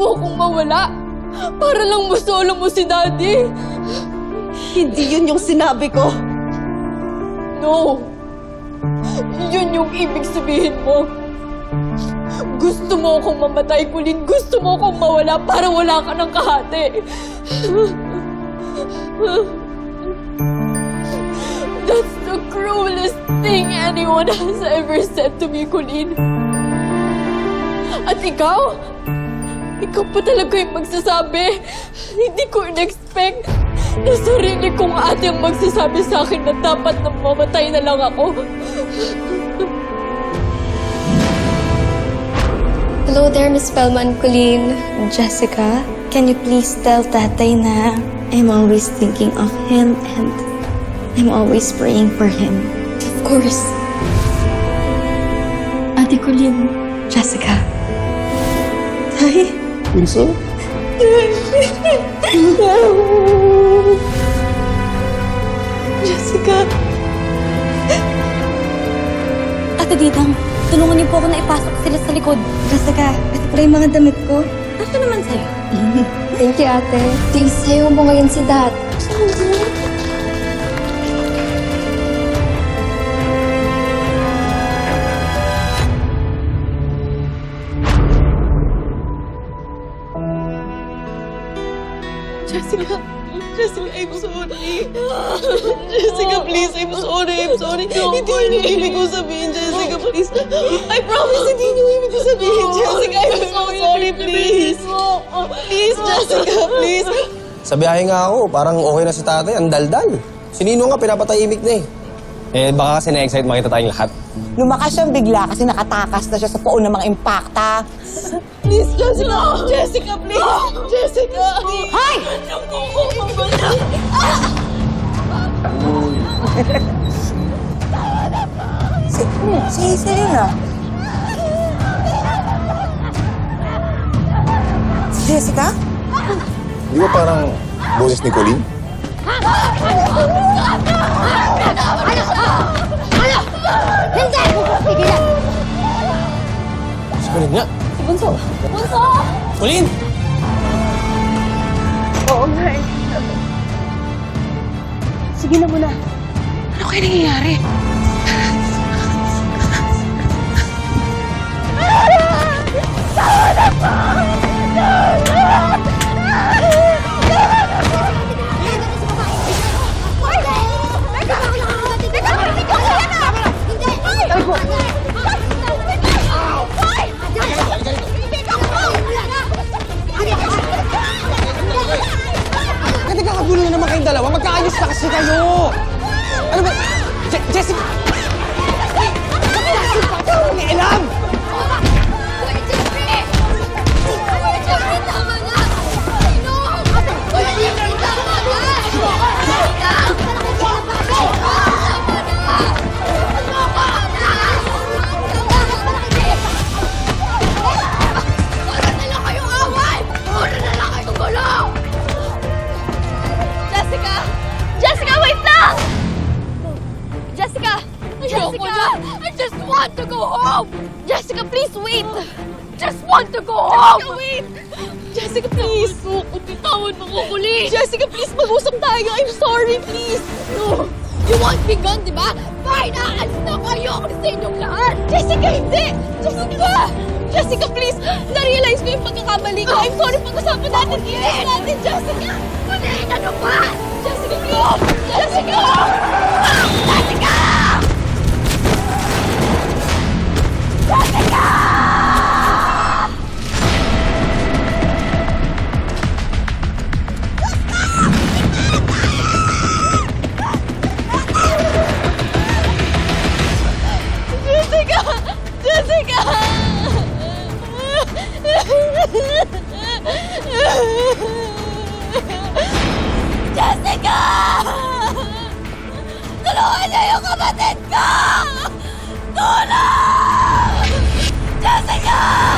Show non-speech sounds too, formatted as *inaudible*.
mo akong mawala. Para lang masolo mo si Daddy. Hindi yun yung sinabi ko. No. Yun yung ibig sabihin mo. Gusto mo akong mamatay, Kulin. Gusto mo akong mawala para wala ka ng kahati. That's the cruelest thing anyone has ever said to me, Kulin. At ikaw? Ikaw pa talaga yung magsasabi. Hindi ko in-expect na sarili kong ate ang magsasabi sa akin na dapat na mamatay na lang ako. Hello there, Miss Spellman, Colleen. Jessica, can you please tell tatay na I'm always thinking of him and I'm always praying for him. Of course. Ate Colleen, Jessica. Tay? Wilson? *laughs* Jessica. Ate Didang, tulungan niyo po ako na ipasok sila sa likod. Jessica, ito pala yung mga damit ko. Ito naman sa'yo. *laughs* Thank you, ate. Please, sayo mo ngayon si Dad. Jessica, Jessica, I'm sorry. Jessica, please, I'm sorry, I'm sorry. Hindi yun yung ibig ko sabihin, Jessica, please. I promise, hindi yun yung ibig ko sabihin, Jessica. I'm so sorry, please. Please, Jessica, please. Sa biyahe nga ako, parang okay na si tatay, ang daldal. Si Nino nga, pinapatahimik na eh. Eh, baka kasi na-excite makita tayong lahat. Lumakas siyang bigla kasi nakatakas na siya sa puo ng mga impacta. Please, Jessica. Jessica, please. Jessica. Hi! Naku ko, mamala. Si, si Selena. Si Jessica? Di ba parang boses ni Colleen? Si Colleen nga. Si Bunso. Bunso! Colleen! Sige na muna. Ano kaya nangyayari? Magkaayos na kasi kayo! Ano ba? Je-! Jessica! To go home! Jessica, please wait! Just want to go home! Jessica, wait! Jessica, please! Gusto ko, bitawan mo ko, Kulin! Jessica, please, mag-usap tayo! I'm sorry, please! No! You want me gone, di ba? Fine, aalis na ako! Ayoko na sa inyong lahat! Jessica, hindi! Jessica! Jessica, please! Na-realize ko yung pagkakamali ko. I'm sorry, pag-usapan natin. Yes! natin, Jessica! Kulin, ano ba? Jessica, please! Jessica! Jessica! Kapatid ko! Tulong! Jessica!